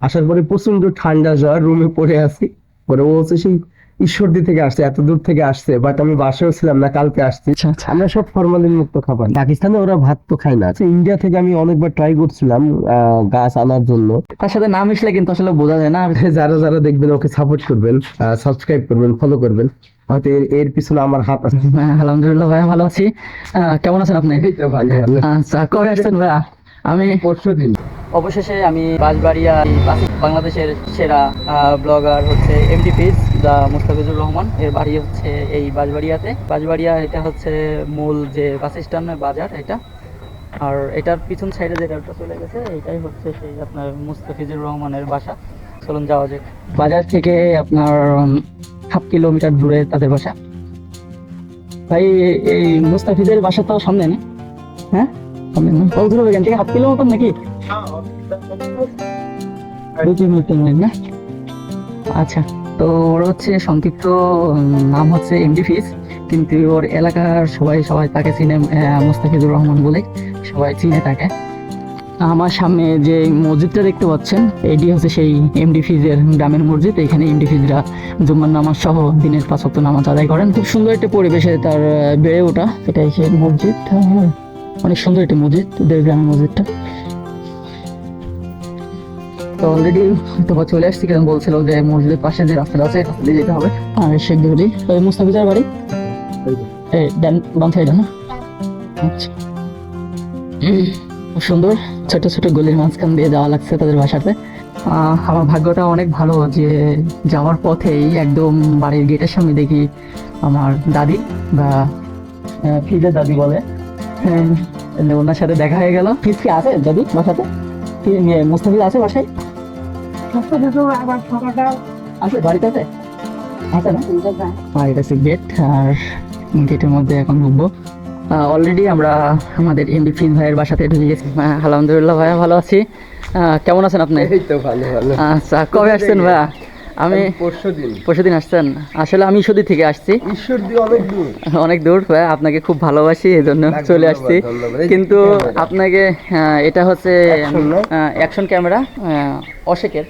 আসার পরে প্রচণ্ড ঠান্ডা জ্বর রুমে পড়ে আছি। পরে ও হচ্ছে সেই ঈশ্বরদী থেকে আসছে এত দূর থেকে আসছে বাট আমি বাসাও ছিলাম না কালকে আসছি। আচ্ছা আচ্ছা। আমরা সব ফরমালিন মুক্ত খাবার। পাকিস্তানে ওরা ভাত তো খায় না। আচ্ছা, ইন্ডিয়া থেকে আমি অনেকবার ট্রাই করছিলাম গাছ আনার জন্য। তার সাথে না মিশলে কিন্তু আসলে বোঝা যায় না। যারা যারা দেখবেন ওকে সাপোর্ট করবেন সাবস্ক্রাইব করবেন ফলো করবেন। হয়তো এর এর পিছনে আমার হাত আছে। হ্যাঁ, আলহামদুলিল্লাহ ভাই ভালো আছি। কেমন আছেন আপনি। আচ্ছা কবে আসছেন ভাইয়া? আমি পরশু দিন অবশেষে আমি বাঁশবাড়িয়া বাংলাদেশের সেরা ব্লগার হচ্ছে এমডি পিস দা মুস্তাফিজুর রহমান। এর বাড়ি হচ্ছে এই বাঁশবাড়িয়াতে। বাঁশবাড়িয়া এটা হচ্ছে মূল যে বাস স্ট্যান্ড বাজার এটা। আর এটার পিছন সাইডে যে রোডটা চলে গেছে এটাই হচ্ছে সেই আপনার মুস্তাফিজুর রহমানের বাসা। চলুন যাওয়া যাক। বাজার থেকে আপনার হাফ কিলোমিটার দূরে তাদের বাসা। ভাই, এই মুস্তাফিজের বাসা তো সামনে না? হ্যাঁ? সামনে না? কত দূর হাফ কিলো মতন নাকি? না আচ্ছা তো ওর হচ্ছে সংক্ষিপ্ত নাম হচ্ছে এমডি ফিস কিন্তু ওর এলাকার সবাই সবাই তাকে চিনে মোস্তাফিজুর রহমান বলে সবাই চিনে তাকে। আমার সামনে যে মসজিদটা দেখতে পাচ্ছেন এটি হচ্ছে সেই এমডি ফিজের গ্রামের মসজিদ এখানে এমডি ফিজরা জুম্মার নামাজ সহ দিনের পাঁচ ওয়াক্ত নামাজ আদায় করেন। খুব সুন্দর একটা পরিবেশে তার বেড়ে ওঠা এটাই সেই মসজিদ হ্যাঁ, অনেক সুন্দর একটি মসজিদ গ্রামের মসজিদটা। তো অলরেডি চলে আসছি কারণ বলছিল যে মসজিদের পাশে যে রাস্তাটা আছে রাস্তা দিয়ে যেতে হবে। আর শেখ গলি ওই মুস্তাফিজার বাড়ি? এই ডান বাম সাইডে না? আচ্ছা। সুন্দর। ছোট ছোট গলির মাঝখান দিয়ে যাওয়া লাগছে তাদের বাসাতে। আমার ভাগ্যটা অনেক ভালো যে যাওয়ার পথেই একদম বাড়ির গেটের সামনে দেখি আমার দাদি বা ফিজের দাদি বলে। হ্যাঁ, ওনার সাথে দেখা হয়ে গেল। ফিজ কি আছে দাদি বাসাতে? কি মুস্তাফিজ আছে বাসায়? আছে বাড়িতে আছে আছে না? আর এটা হচ্ছে গেট আর গেটের মধ্যে এখন ঢুকবো। অলরেডি আমরা আমাদের এমডি ফিন ভাইয়ের বাসাতে ঢুকে গেছি। আলহামদুলিল্লাহ ভাইয়া ভালো আছি। কেমন আছেন আপনি? এই তো ভালো ভালো। আচ্ছা কবে আসছেন ভাইয়া? আমি পরশু দিন পরশুদিন আসছেন? আসলে আমি ঈশ্বরদী থেকে আসছি। অনেক দূর। অনেক দূর ভাই আপনাকে খুব ভালোবাসি এই জন্য চলে আসছি। কিন্তু আপনাকে এটা হচ্ছে অ্যাকশন ক্যামেরা অশেকের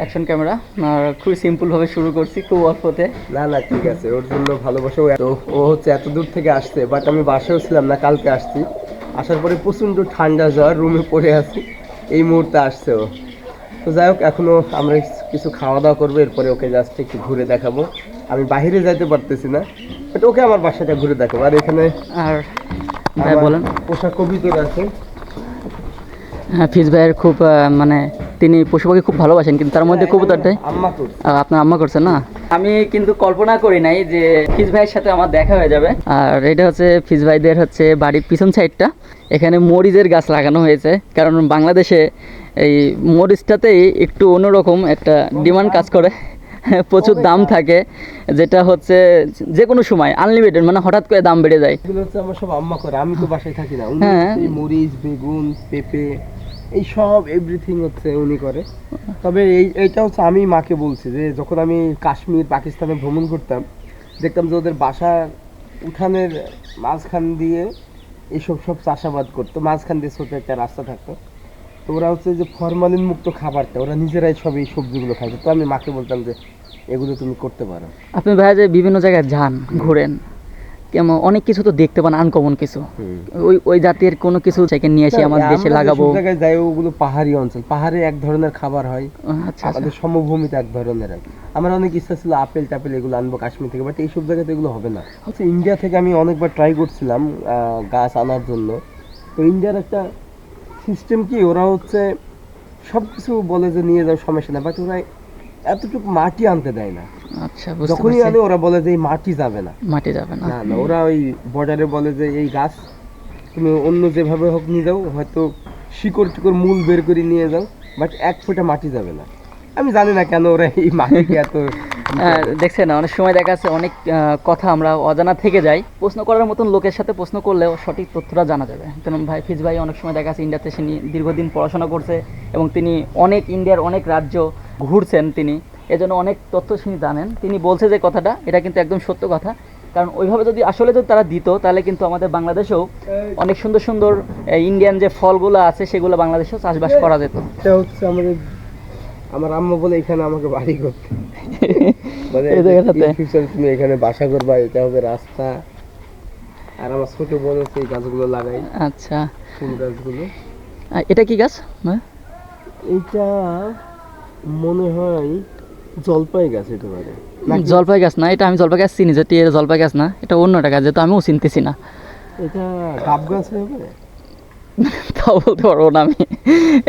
অ্যাকশন ক্যামেরা আর খুবই সিম্পল ভাবে শুরু করছি খুব অল্পতে না না ঠিক আছে ওর জন্য ভালোবাসা ও ও হচ্ছে এত দূর থেকে আসছে বাট আমি বাসাও ছিলাম না কালকে আসছি। আসার পরে প্রচণ্ড ঠান্ডা জ্বর রুমে পড়ে আছি। এই মুহূর্তে আসছে ও। তো যাই হোক এখনও আমরা কিছু খাওয়া দাওয়া করব এরপরে ওকে জাস্ট একটু ঘুরে দেখাবো। আমি বাইরে যাইতে পারতেছি না বাট ওকে আমার বাসাটা ঘুরে দেখাবো। আর এখানে আর বলেন। পোষা কবিতর আছে। হ্যাঁ ফিজ ভাইয়ের খুব মানে তিনি পশু পাখি খুব ভালোবাসেন কিন্তু তার মধ্যে কবুতরটাই আম্মা আপনার আম্মা করছেন না? আমি কিন্তু কল্পনা করি নাই যে ফিজ ভাইয়ের সাথে আমার দেখা হয়ে যাবে। আর এটা হচ্ছে ফিজ ভাইদের হচ্ছে বাড়ির পিছন সাইডটা এখানে মরিচের গাছ লাগানো হয়েছে কারণ বাংলাদেশে এই মরিচটাতেই একটু অন্যরকম একটা ডিমান্ড কাজ করে। প্রচুর দাম থাকে যেটা হচ্ছে যে কোনো সময় আনলিমিটেড মানে হঠাৎ করে দাম বেড়ে যায়। এগুলো হচ্ছে আমার সব আম্মা করে আমি তো বাসায় থাকি না। হ্যাঁ। মরিচ বেগুন পেঁপে এই সব এভরিথিং হচ্ছে উনি করে। তবে এই এইটা হচ্ছে আমি মাকে বলছি যে যখন আমি কাশ্মীর পাকিস্তানে ভ্রমণ করতাম দেখতাম যে ওদের বাসার উঠানের মাঝখান দিয়ে এইসব সব চাষাবাদ করতো মাঝখান দিয়ে ছোট একটা রাস্তা থাকতো। তো ওরা হচ্ছে যে ফরমালিন মুক্ত খাবারটা ওরা নিজেরাই সব এই সবজিগুলো খাইতো তো আমি মাকে বলতাম যে এগুলো তুমি করতে পারো। আপনি ভাইয়া যে বিভিন্ন জায়গায় যান ঘোরেন কেমন অনেক কিছু তো দেখতে পান আনকমন কিছু। ওই ওই জাতের কোনো কিছু থেকে নিয়ে এসে আমরা দেশে লাগাবো। জায়গায় যাই ওগুলো পাহাড়ি অঞ্চল। পাহাড়ে এক ধরনের খাবার হয় আচ্ছা আচ্ছা। আমাদের সমভূমিতে এক ধরনের হয়। আমার অনেক ইচ্ছা ছিল আপেল টাপেল এগুলো আনব কাশ্মীর থেকে বাট এইসব জায়গাতে এগুলো হবে না। হচ্ছে ইন্ডিয়া থেকে আমি অনেকবার ট্রাই করছিলাম আহ, গাছ আনার জন্য। তো ইন্ডিয়ার একটা সিস্টেম কি? ওরা হচ্ছে সব কিছু বলে যে নিয়ে যাও সমস্যা না বাট ওরা এতটুকু মাটি আনতে দেয় না। আচ্ছা যখনই আনে ওরা বলে যে এই মাটি যাবে না। মাটি যাবে না। না ওরা ওই বর্ডারে বলে যে এই গাছ তুমি অন্য যেভাবে হোক নিয়ে যাও হয়তো শিকড় টিকড় মূল বের করে নিয়ে যাও বাট এক ফোঁটা মাটি যাবে না। আমি জানি না কেন ওরা এই মাটিকে এত দেখছেন অনেক সময় দেখা যাচ্ছে অনেক কথা আমরা অজানা থেকে যাই। প্রশ্ন করার মতন লোকের সাথে প্রশ্ন করলেও সঠিক তথ্যটা জানা যাবে। কারণ ভাই ফিজ ভাই অনেক সময় দেখা যাচ্ছে ইন্ডিয়াতে সে দীর্ঘদিন পড়াশোনা করছে এবং তিনি অনেক ইন্ডিয়ার অনেক রাজ্য ঘুরছেন তিনি। এজন্য অনেক তথ্য তিনি জানেন। তিনি বলছে যে কথাটা এটা কিন্তু একদম সত্য কথা। কারণ ওইভাবে যদি আসলে যদি তারা দিত তাহলে কিন্তু আমাদের বাংলাদেশেও অনেক সুন্দর সুন্দর ইন্ডিয়ান যে ফলগুলো আছে সেগুলো বাংলাদেশেও চাষবাস করা যেত। এটা হচ্ছে আমাদের আমার আম্মা বলে এখানে আমাকে বাড়ি করতে। মানে এই জায়গাটাতে? ফিউচার তুমি এখানে বাসা করবা এটা হবে রাস্তা। আর আমার ছোট বোন হচ্ছে এই গাছগুলো লাগাই আচ্ছা। ফুল গাছগুলো। এটা কি গাছ? এইটা মনে হয় জলপাই গাছ হতে পারে। জলপাই গাছ না এটা আমি জলপাই গাছ চিনি যেটি জলপাই গাছ না এটা অন্য একটা গাছ যেহেতু আমিও চিনতেছি না। এটা ডাব গাছ হবে তাও বলতে পারব না আমি।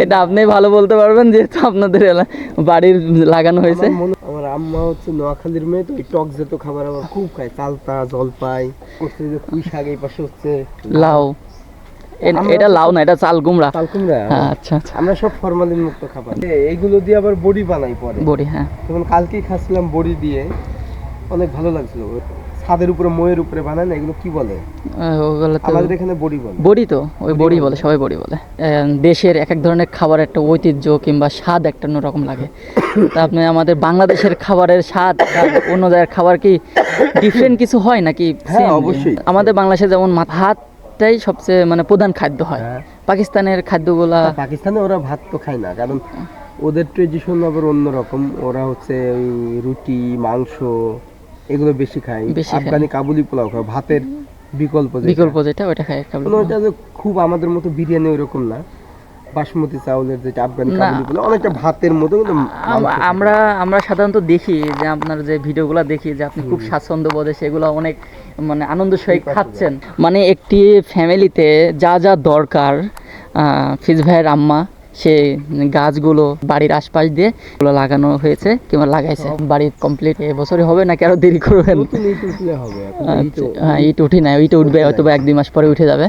এটা আপনি ভালো বলতে পারবেন যেহেতু আপনাদের বাড়ির লাগানো হয়েছে। আমার আম্মা হচ্ছে নোয়াখালীর মেয়ে তো ওই টক জাত খাবার আমার খুব খায়। চালতা জলপাই করছে যে পুঁই শাক এই পাশে হচ্ছে লাউ। এটা লাউ না এটা চাল কুমড়া। চাল কুমড়া। হ্যাঁ, আচ্ছা আচ্ছা। আমরা সব ফরমালিন মুক্ত খাবার এইগুলো দিয়ে আবার বড়ি বানাই পরে। বড়ি হ্যাঁ। যেমন কালকেই খাচ্ছিলাম বড়ি দিয়ে। অনেক ভালো লাগছিল। ছাদের উপরে ময়ের উপরে বানায় না এগুলো কি বলে? ওগুলো তো আমাদের এখানে বড়ি বলে। বড়ি তো ওই বড়ি বলে। সবাই বড়ি বলে। দেশের এক এক ধরনের খাবার একটা ঐতিহ্য কিংবা স্বাদ একটা অন্যরকম লাগে। তা আপনি আমাদের বাংলাদেশের খাবারের স্বাদ অন্য জায়গার খাবার কি ডিফারেন্ট কিছু হয় নাকি হ্যাঁ, অবশ্যই। আমাদের বাংলাদেশে যেমন ভাতটাই সবচেয়ে মানে প্রধান খাদ্য হয়। হ্যাঁ। পাকিস্তানের খাদ্যগুলা পাকিস্তানে ওরা ভাত তো খায় না কারণ ওদের ট্রেডিশন আবার অন্যরকম। ওরা হচ্ছে ওই রুটি মাংস এগুলো বেশি খায়। আফগানি কাবুলি পোলাও খায় ভাতের বিকল্প বিকল্প যেটা কাবুলি মানে ওটা যে খুব আমাদের মতো বিরিয়ানি ওইরকম না। বাসমতি চাউলের যেটা আফগানি। কাবুলি পোলাও অনেকটা ভাতের মতো কিন্তু আমরা আমরা সাধারণত দেখি যে আপনার যে ভিডিওগুলো দেখি যে আপনি খুব স্বাচ্ছন্দ্য বোধে সেগুলো অনেক মানে আনন্দ সহিত খাচ্ছেন। মানে একটি ফ্যামিলিতে যা যা দরকার ফিজ ভাইয়ের আম্মা সে গাছগুলো বাড়ির আশপাশ দিয়ে ওগুলো লাগানো হয়েছে কিংবা লাগাইছে। বাড়ি কমপ্লিট এবছরই হবে নাকি আরও দেরি করবেন? আচ্ছা, হ্যাঁ ইট উঠি না ইট উঠবে হয়তো এক দুই মাস পরে উঠে যাবে।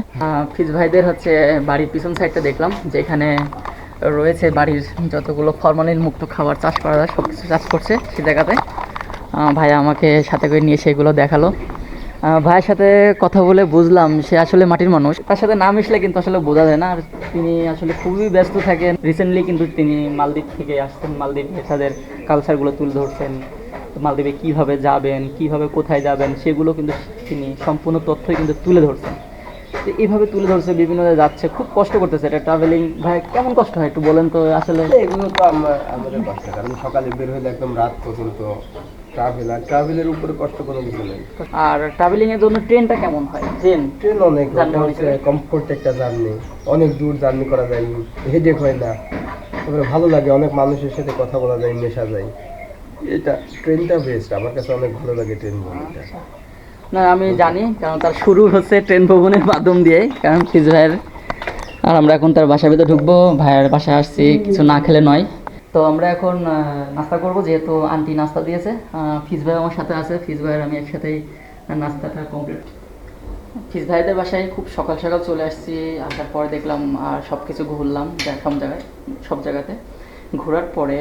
ফিজ ভাইদের হচ্ছে বাড়ির পিছন সাইডটা দেখলাম যেখানে রয়েছে বাড়ির যতগুলো ফরমালিন মুক্ত খাবার চাষ করা যায় সব কিছু চাষ করছে সে জায়গাতে। ভাই আমাকে সাথে করে নিয়ে সেগুলো দেখাল। ভাইয়ের সাথে কথা বলে বুঝলাম সে আসলে মাটির মানুষ। তার সাথে না মিশলে কিন্তু আসলে বোঝা যায় না। আর তিনি আসলে খুবই ব্যস্ত থাকেন। রিসেন্টলি কিন্তু তিনি মালদ্বীপ থেকে আসছেন। মালদ্বীপ তাদের কালচারগুলো তুলে ধরছেন। মালদ্বীপে কীভাবে যাবেন, কীভাবে কোথায় যাবেন, সেগুলো কিন্তু তিনি সম্পূর্ণ তথ্যই কিন্তু তুলে ধরছেন। তো এইভাবে তুলে ধরছে, বিভিন্ন যাচ্ছে। খুব কষ্ট করতেছে এটা ট্রাভেলিং ভাই, কেমন কষ্ট হয় একটু বলেন তো আসলে? এগুলো তো আমাদের বাসা কারণ সকালে বের হলে একদম রাত পর্যন্ত ট্রাভেল আর ট্রাভেলের উপরে কষ্ট কোনো কিছু আর ট্রাভেলিং এর জন্য ট্রেনটা কেমন হয়? ট্রেন ট্রেন অনেক? কমফোর্ট একটা জার্নি অনেক দূর জার্নি করা যায় হেডেক হয় না। তারপরে ভালো লাগে অনেক মানুষের সাথে কথা বলা যায় মেশা যায়। এটা ট্রেনটা বেস্ট আমার কাছে অনেক ভালো লাগে ট্রেন ভ্রমণটা না আমি জানি কারণ তার শুরু হচ্ছে ট্রেন ভ্রমণের মাধ্যম দিয়ে কারণ ফিজ ভাইয়ের আর আমরা এখন তার বাসার ভিতরে ঢুকবো ভাইয়ের বাসায় আসছি কিছু না খেলে নয়। তো আমরা এখন নাস্তা করব, যেহেতু আন্টি নাস্তা দিয়েছে। ফিজ ভাই আমার সাথে আছে। ফিজ ভাইয়ের আমি একসাথেই নাস্তাটা কমপ্লিট ফিজ ভাইদের বাসায় খুব সকাল সকাল চলে আসছি। আসার পরে দেখলাম আর সব কিছু ঘুরলাম সব জায়গায়, সব জায়গাতে। ঘোরার পরে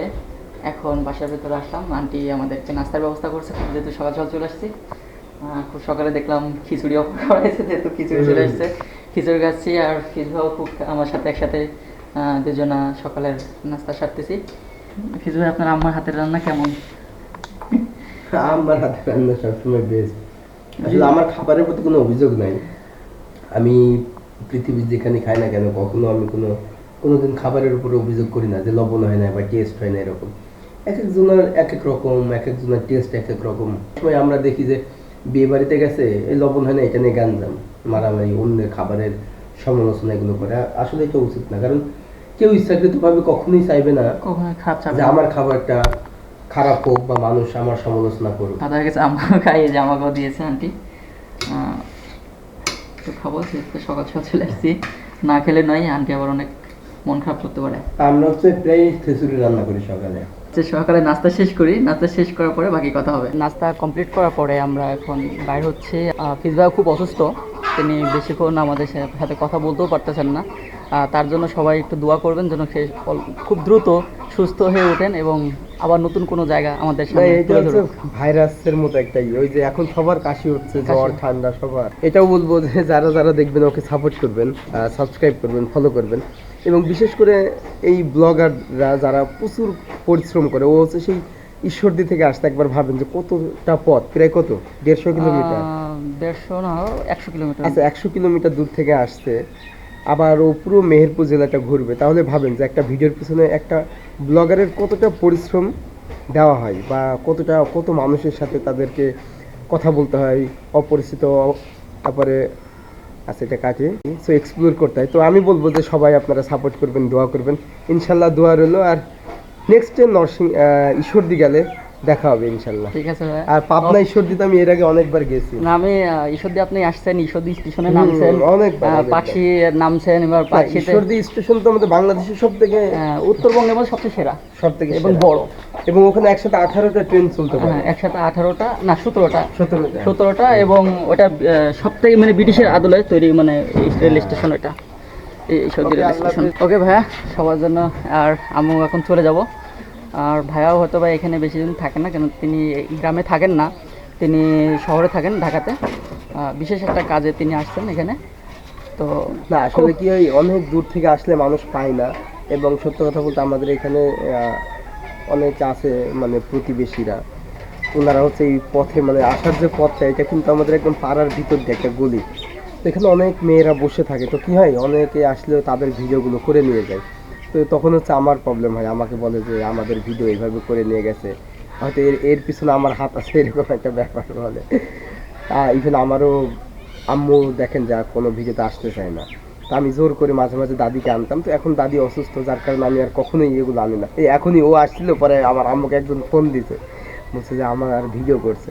এখন বাসার ভেতরে আসলাম। আন্টি আমাদেরকে নাস্তার ব্যবস্থা করছে। যেহেতু সকাল সকাল চলে আসছি খুব সকালে দেখলাম খিচুড়ি অফার করা হয়েছে, যেহেতু খিচুড়ি চলে। এসছে খিচুড়ি খাচ্ছি আর ফিজভাও খুব আমার সাথে একসাথে দুজনা সকালের নাস্তা সারতেছি। ফিজ ভাই আপনার আম্মার হাতের রান্না কেমন? আমার হাতে রান্না সবসময় বেস্ট আসলে আমার খাবারের প্রতি কোনো অভিযোগ নাই। আমি পৃথিবীর যেখানে খাই না কেন কখনো আমি কোনো কোনোদিন খাবারের উপরে অভিযোগ করি না যে লবণ হয় না বা টেস্ট হয় না এরকম। এক একজনের এক এক রকম এক একজনের টেস্ট এক এক রকম। সময় আমরা দেখি যে বিয়ে বাড়িতে গেছে এই লবণ হয় না এটা নিয়ে গাঞ্জাম মারামারি অন্যের খাবারের সমালোচনা এগুলো করে। আসলে এটা উচিত না কারণ কেউ ইচ্ছাকৃতভাবে কখনোই চাইবে না যে আমার খাবারটা খারাপ হোক বা মানুষ আমার সমালোচনা করুক। দাদা গেছে আমাকেও খাই এই যে আমাকেও দিয়েছে আন্টি। তো খাব সকাল সকাল চলে আসছি। না খেলে নয় আন্টি আবার অনেক মন খারাপ করতে পারে। আমরা হচ্ছে প্রায় খিচুড়ি রান্না করি সকালে। সকালে নাস্তা শেষ করি নাস্তা শেষ করার পরে বাকি কথা হবে। নাস্তা কমপ্লিট করার পরে আমরা এখন বাইর হচ্ছে। ফিজবা খুব অসুস্থ। তিনি বেশিক্ষণ আমাদের সাথে কথা বলতেও পারতেছেন না। তার জন্য সবাই একটু দোয়া করবেন যেন সে খুব দ্রুত সুস্থ হয়ে ওঠেন এবং আবার নতুন কোনো জায়গা আমাদের সামনে। ভাইরাসের মতো একটা ইয়ে। ওই যে এখন সবার কাশি হচ্ছে জ্বর ঠান্ডা সবার। এটাও বলব যে যারা যারা দেখবেন ওকে সাপোর্ট করবেন সাবস্ক্রাইব করবেন ফলো করবেন। এবং বিশেষ করে এই ব্লগাররা যারা প্রচুর পরিশ্রম করে ও হচ্ছে সেই ঈশ্বরদী থেকে আসতে একবার ভাবেন যে কতটা পথ প্রায় কত? দেড়শো কিলোমিটার। দেড়শো না, একশো কিলোমিটার। আচ্ছা একশো কিলোমিটার দূর থেকে আবার ও পুরো মেহেরপুর জেলাটা ঘুরবে। তাহলে ভাবেন যে একটা ভিডিওর পিছনে একটা ব্লগারের কতটা পরিশ্রম দেওয়া হয় বা কতটা, কত মানুষের সাথে তাদেরকে কথা বলতে হয়, অপরিচিত, তারপরে আচ্ছা এটা কাটে সো এক্সপ্লোর করতে হয়। তো আমি বলব যে সবাই আপনারা সাপোর্ট করবেন, দোয়া করবেন। ইনশাল্লাহ দোয়া রইল। আর নেক্সট ডে নরসিং ঈশ্বরদি গেলে দেখা হবে ইনশাল্লাহ। ঠিক আছে ভাই। আর পাবনা ঈশ্বরদীতে আমি এর আগে অনেকবার গেছি। ঈশ্বরদী আপনি আসছেন ঈশ্বরদী স্টেশনে নামছেন। অনেকবার, পাখি নামছেন এবার ঈশ্বরদী স্টেশন তো আমাদের বাংলাদেশের সব থেকে উত্তরবঙ্গের মধ্যে সবচেয়ে সেরা। সব থেকে এবং বড়। এবং ওখানে একসাথে আঠারোটা ট্রেন চলতে পারে। হ্যাঁ একসাথে আঠারোটা না সতেরোটা। সতেরোটা। এবং ওটা সব থেকে মানে ব্রিটিশের আদলে তৈরি মানে রেল স্টেশন ওটা। এই সৌদি রেল স্টেশন ওকে ভাইয়া সবার জন্য। আর আমিও এখন চলে যাব। আর ভাইয়াও হয়তো বা এখানে বেশি দিন থাকেন না, কেন তিনি গ্রামে থাকেন না। তিনি শহরে থাকেন ঢাকাতে। বিশেষ একটা কাজে তিনি আসছেন এখানে। তো না, আসলে কি হয়, অনেক দূর থেকে আসলে মানুষ পায় না। এবং সত্য কথা বলতে আমাদের এখানে অনেক আছে মানে প্রতিবেশীরা। ওনারা হচ্ছে এই পথে মানে আসার যে পথটা, এটা কিন্তু আমাদের একদম পাড়ার ভিতর দিয়ে একটা গলি। এখানে অনেক মেয়েরা বসে থাকে। তো কি হয়, অনেকে আসলেও তাদের ভিডিওগুলো করে নিয়ে যায়। তো তখন হচ্ছে আমার প্রবলেম হয়। আমাকে বলে যে, আমাদের ভিডিও এইভাবে করে নিয়ে গেছে। হয়তো এর এর পিছনে আমার হাত আছে, এরকম একটা ব্যাপার বলে। ইভেন আমারও আম্মু দেখেন যা, কোনো ভিডিওতে আসতে চায় না। তো আমি জোর করে মাঝে মাঝে দাদিকে আনতাম। তো এখন দাদি অসুস্থ, যার কারণে আমি আর কখনোই এগুলো আনি না। এই এখনই ও আসছিল, পরে আমার আম্মুকে একজন ফোন দিছে। বলছে যে, আমার আর ভিডিও করছে।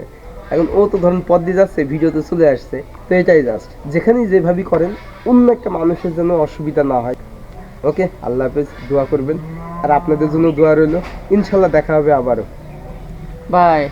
এখন ও তো ধরুন পদ দিয়ে যাচ্ছে ভিডিওতে চলে আসছে। তো এটাই জাস্ট যেখানেই যেভাবেই করেন, অন্য একটা মানুষের জন্য অসুবিধা না হয়। ওকে, আল্লাহ হাফেজ, দোয়া করবেন। আর আপনাদের জন্য দোয়া রইল। ইনশাল্লাহ দেখা হবে আবারও। বাই।